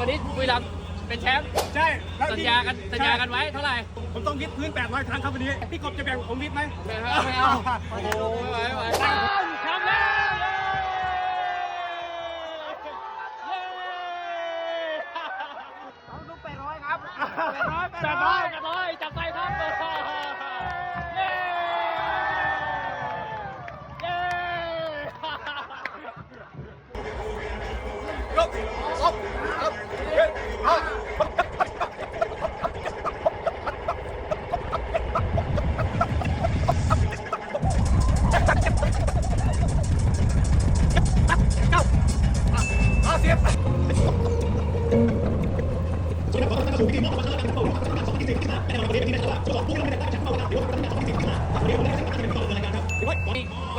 วันนี้บุรีรัมย์เป็นแชมป์ใช่แล้วสัญพี่ญากันสัญญากันไว้เท่าไหร่ผมต้องวิดพื้น 800 ครั้งครับวันนี้ พี่กบจะแบ่งผมวิดไหมไม่เอาไม่เอาโอ้โหไม่ไหวไม่ไหวแชมป์แล้วเย้ลูกแปดร้อยครับแปดร้อยแปดร้อยแปดร้อยจับไปครับเย้เย้ยกสอ วั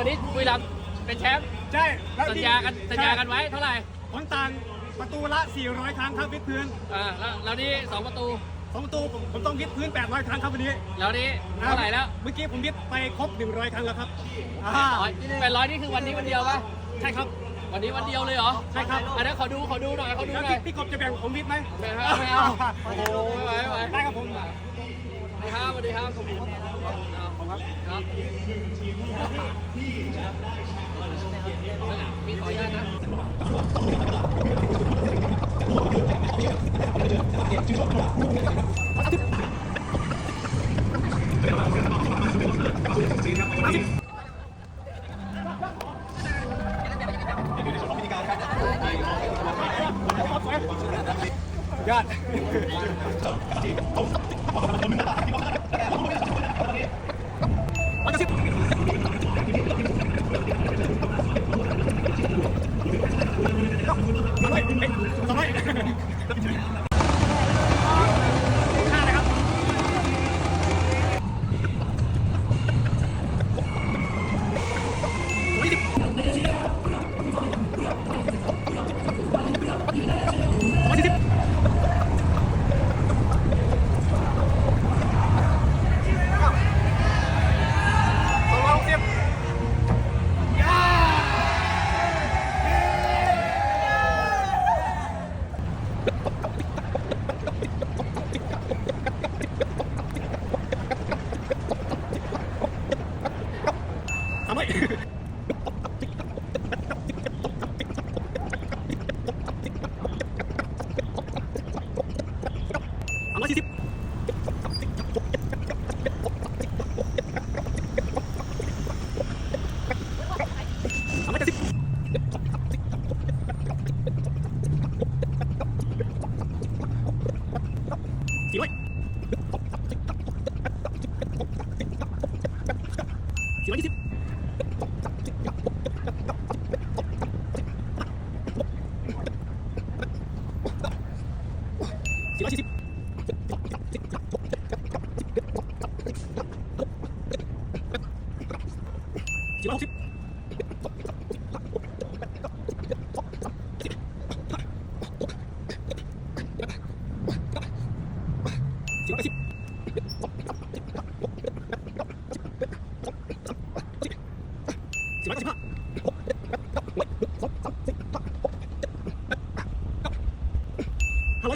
นนี้บุรีรัมย์เป็นแชมป์ใช่แล้วสัญพี่ญากันสัญญากันไว้เท่าไหร่ผลต่างประตูละ 400 ครั้งครับวิดพื้นอ่าแล้วแล้วนี่สองประตูสองประตูผมผมต้องวิดพื้น 800 ครั้งครับวันนี้แล้วนี่เท่าไหร่แล้วเมื่อกี้ผมวิดไปครบ 100 ครั้งแล้วครับอ่าร้อยแปดร้อยนี่คือวันนี้วันเดียวปะใช่ครับ วันนี้วันเดียวเลยเหรอใช่ครับ อันนั้นขอดูขอดูหน่อยขอดูแล้วหน่อพี่ยพี่กบจะแบ่งผมวิดไหมไม่เอาไม่เอาโอ้โหไม่ไหวไม่ไหวได้ครับผมสวัสดีครับสวัสดีครับขอบคุณครับครับพี่ขออนุญาตนะยอด God. 広い起来呼好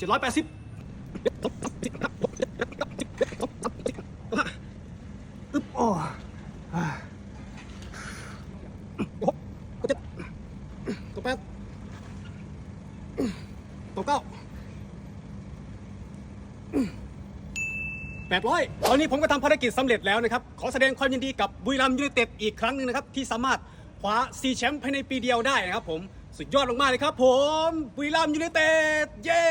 เจ็ดร้อยแปดสิบอึ๊บโอ้หกเจ็ดตัวแปดตัวเก้า800ตอนนี้ผมก็ทำภารกิจสำเร็จแล้วนะครับ ขอแสดงความยินดีกับบุรีรัมย์ยูไนเต็ดอีกครั้งหนึ่งนะครับ ที่สามารถคว้าซีแชมป์ภายในปีเดียวได้นะครับผม สุดยอดมากๆเลยครับผมบุรีรัมย์ยูไนเต็ดเย้